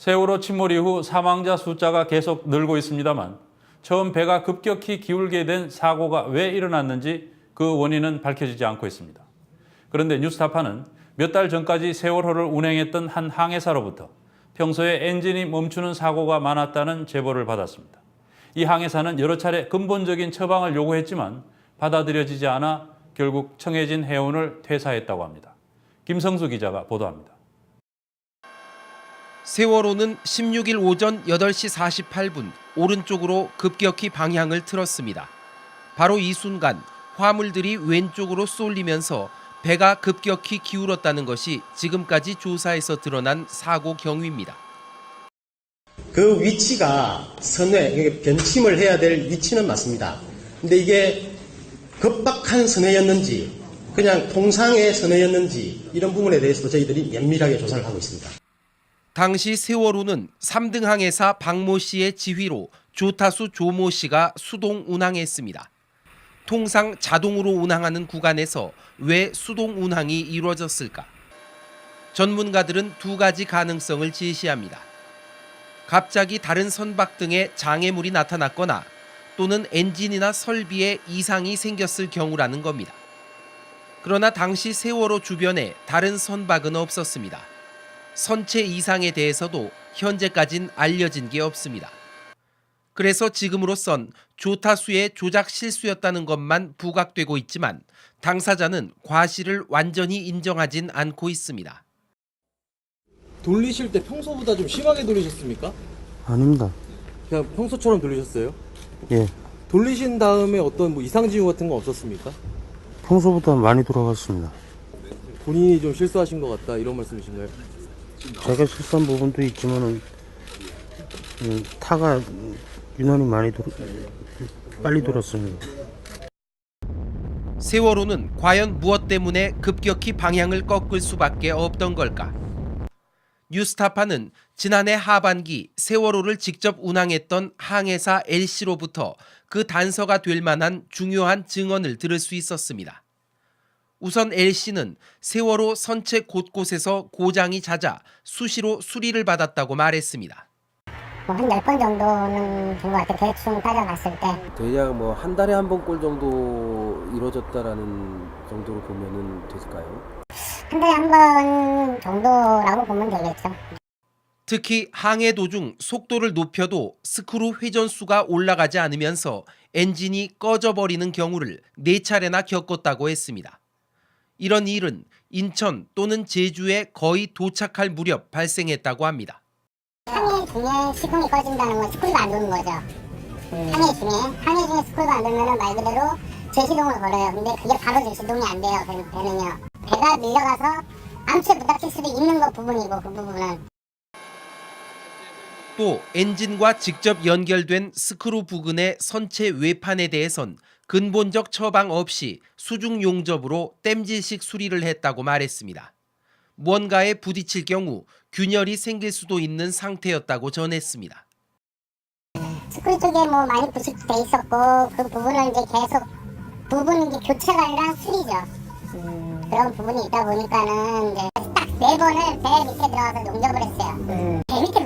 세월호 침몰 이후 사망자 숫자가 계속 늘고 있습니다만 처음 배가 급격히 기울게 된 사고가 왜 일어났는지 그 원인은 밝혀지지 않고 있습니다. 그런데 뉴스타파는 몇 달 전까지 세월호를 운행했던 한 항해사로부터 평소에 엔진이 멈추는 사고가 많았다는 제보를 받았습니다. 이 항해사는 여러 차례 근본적인 처방을 요구했지만 받아들여지지 않아 결국 청해진 해운을 퇴사했다고 합니다. 김성수 기자가 보도합니다. 세월호는 16일 오전 8시 48분 오른쪽으로 급격히 방향을 틀었습니다. 바로 이 순간 화물들이 왼쪽으로 쏠리면서 배가 급격히 기울었다는 것이 지금까지 조사에서 드러난 사고 경위입니다. 그 위치가 선회, 변침을 해야 될 위치는 맞습니다. 근데 이게 급박한 선회였는지, 그냥 통상의 선회였는지, 이런 부분에 대해서도 저희들이 면밀하게 조사를 하고 있습니다. 당시 세월호는 3등 항해사 박모 씨의 지휘로 조타수 조모 씨가 수동 운항했습니다. 통상 자동으로 운항하는 구간에서 왜 수동 운항이 이루어졌을까? 전문가들은 두 가지 가능성을 제시합니다. 갑자기 다른 선박 등에 장애물이 나타났거나 또는 엔진이나 설비에 이상이 생겼을 경우라는 겁니다. 그러나 당시 세월호 주변에 다른 선박은 없었습니다. 선체 이상에 대해서도 현재까진 알려진 게 없습니다. 그래서 지금으로선 조타수의 조작 실수였다는 것만 부각되고 있지만 당사자는 과실을 완전히 인정하진 않고 있습니다. 돌리실 때 평소보다 좀 심하게 돌리셨습니까? 아닙니다. 그냥 평소처럼 돌리셨어요? 예. 돌리신 다음에 어떤 뭐 이상 징후 같은 거 없었습니까? 평소보다 많이 돌아갔습니다. 본인이 좀 실수하신 것 같다 이런 말씀이신가요? 제가 실수한 부분도 있지만은 음, 타가 유난히 많이 돌 빨리 돌았습니다. 세월호는 과연 무엇 때문에 급격히 방향을 꺾을 수밖에 없던 걸까? 뉴스타파는 지난해 하반기 세월호를 직접 운항했던 항해사 L씨로부터 그 단서가 될 만한 중요한 증언을 들을 수 있었습니다. 우선 L씨는 세월호 선체 곳곳에서 고장이 잦아 수시로 수리를 받았다고 말했습니다. 뭐한열번 정도는 된 것 같아요. 대충 따져봤을 때. 대략 뭐 한 달에 한 번 꼴 정도 이루어졌다라는 정도로 보면은 될까요? 한 달에 한 번 정도라고 보면 되겠죠. 특히 항해 도중 속도를 높여도 스크루 회전수가 올라가지 않으면서 엔진이 꺼져버리는 경우를 네 차례나 겪었다고 했습니다. 이런 일은 인천 또는 제주에 거의 도착할 무렵 발생했다고 합니다. 항해 중에 시동이 꺼진다는 건 스크류가 안 도는 거죠. 항해 중에 항해 중에 스크류가 안 되면 말 그대로 제시동을 걸어요. 근데 그게 바로 제시동이 안 돼요. 배- 배는요. 배가 밀려가서 암초에 부닥칠 수도 있는 거 부분이고 그 부분은 또 엔진과 직접 연결된 스크루 부근의 선체 외판에 대해선 근본적 처방 없이 수중 용접으로 땜질식 수리를 했다고 말했습니다. 무언가에 부딪힐 경우 균열이 생길 수도 있는 상태였다고 전했습니다. 스크류 쪽에 뭐 많이 부식돼 있었고 그 부분을 이제 계속 부분 이제 교체가 아니라 수리죠. 그런 부분이 있다 보니까는 이제 딱 네 번을 배 밑에 들어가서 용접을 했어요. 배 밑에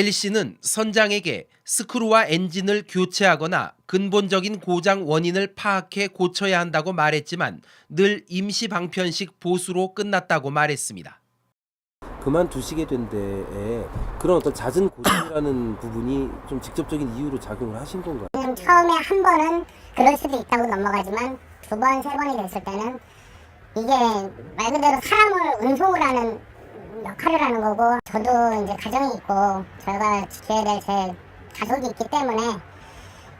L씨는 선장에게 스크루와 엔진을 교체하거나 근본적인 고장 원인을 파악해 고쳐야 한다고 말했지만 늘 임시 방편식 보수로 끝났다고 말했습니다. 그만두시게 된 데에 그런 어떤 잦은 고장이라는 부분이 좀 직접적인 이유로 작용을 하신 건가요? 그냥 처음에 한 번은 그럴 수도 있다고 넘어가지만 두 번, 세 번이 됐을 때는 이게 말 그대로 사람을 운송을 하는 역할을 하는 거고 저도 이제 가정이 있고 저희가 지켜야 될 제 가족이 있기 때문에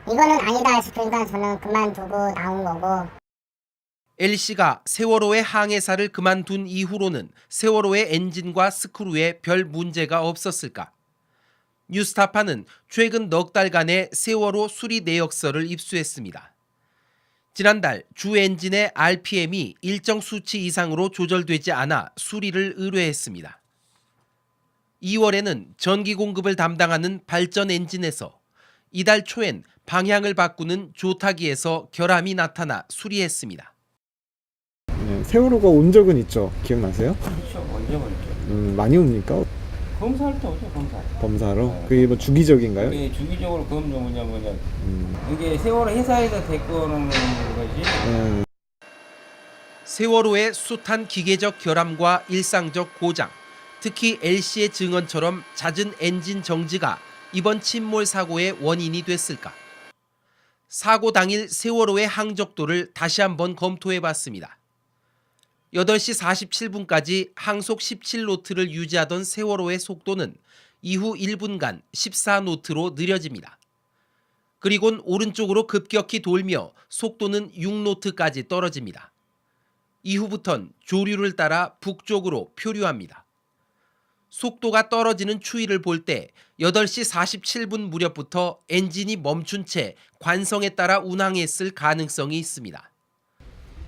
이거는 아니다 싶으니까 저는 그만두고 나온 거고 L씨가 세월호의 항해사를 그만둔 이후로는 세월호의 엔진과 스크루에 별 문제가 없었을까? 뉴스타파는 최근 넉 달간의 세월호 수리 내역서를 입수했습니다. 지난달 주 엔진의 RPM이 일정 수치 이상으로 조절되지 않아 수리를 의뢰했습니다. 2월에는 전기 공급을 담당하는 발전 엔진에서 이달 초엔 방향을 바꾸는 조타기에서 결함이 나타나 수리했습니다. 네, 세월호가 온 적은 있죠. 기억나세요? 그렇죠. 언제 걸죠? 음, 많이 옵니까? 검사할 때 오죠, 검사. 검사로? 그게 뭐 주기적인가요? 이게 주기적으로 검정 뭐냐 뭐냐. 음, 이게 세월호 회사에서 데리고 오는 거지. 음, 세월호의 숱한 기계적 결함과 일상적 고장, 특히 L씨의 증언처럼 잦은 엔진 정지가 이번 침몰 사고의 원인이 됐을까? 사고 당일 세월호의 항적도를 다시 한번 검토해 봤습니다. 8시 47분까지 항속 17노트를 유지하던 세월호의 속도는 이후 1분간 14노트로 느려집니다. 그리곤 오른쪽으로 급격히 돌며 속도는 6노트까지 떨어집니다. 이후부턴 조류를 따라 북쪽으로 표류합니다. 속도가 떨어지는 추이를 볼 때 8시 47분 무렵부터 엔진이 멈춘 채 관성에 따라 운항했을 가능성이 있습니다.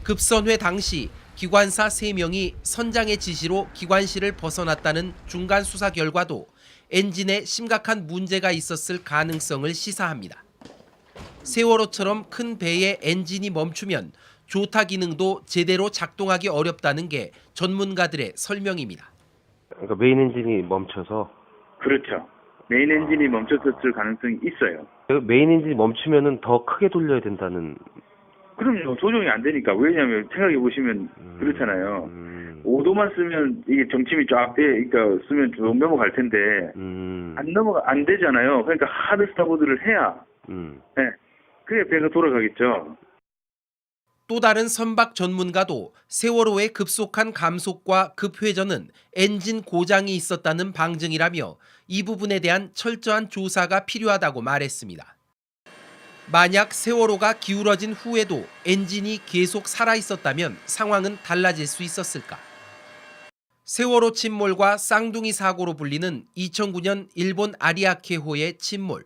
급선회 당시 기관사 3명이 선장의 지시로 기관실을 벗어났다는 중간 수사 결과도 엔진에 심각한 문제가 있었을 가능성을 시사합니다. 세월호처럼 큰 배의 엔진이 멈추면 조타 기능도 제대로 작동하기 어렵다는 게 전문가들의 설명입니다. 그러니까 메인 엔진이 멈춰서 그렇죠. 메인 엔진이 멈췄을 가능성이 있어요. 그 메인 엔진이 멈추면은 더 크게 돌려야 된다는 그럼요. 조정이 안 되니까. 왜냐하면 생각해 보시면 음, 그렇잖아요. 음, 5도만 쓰면 이게 정침이 쫙 돼, 그러니까 쓰면 쭉 넘어갈 텐데 음, 안 넘어가 안 되잖아요. 그러니까 하드 스타보드를 해야, 음. 예, 그래 배가 돌아가겠죠. 또 다른 선박 전문가도 세월호의 급속한 감속과 급회전은 엔진 고장이 있었다는 방증이라며 이 부분에 대한 철저한 조사가 필요하다고 말했습니다. 만약 세월호가 기울어진 후에도 엔진이 계속 살아 있었다면 상황은 달라질 수 있었을까? 세월호 침몰과 쌍둥이 사고로 불리는 2009년 일본 아리아케호의 침몰.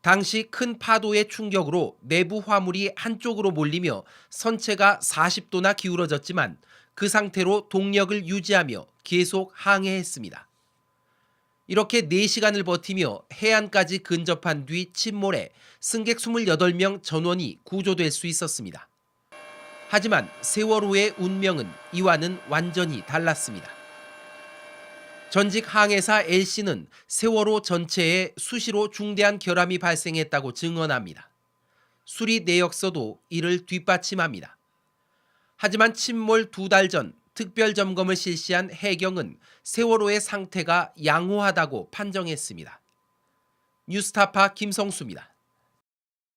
당시 큰 파도의 충격으로 내부 화물이 한쪽으로 몰리며 선체가 40도나 기울어졌지만 그 상태로 동력을 유지하며 계속 항해했습니다. 이렇게 4시간을 버티며 해안까지 근접한 뒤 침몰해 승객 28명 전원이 구조될 수 있었습니다. 하지만 세월호의 운명은 이와는 완전히 달랐습니다. 전직 항해사 L씨는 세월호 전체에 수시로 중대한 결함이 발생했다고 증언합니다. 수리 내역서도 이를 뒷받침합니다. 하지만 침몰 두 달 전 특별 점검을 실시한 해경은 세월호의 상태가 양호하다고 판정했습니다. 뉴스타파 김성수입니다.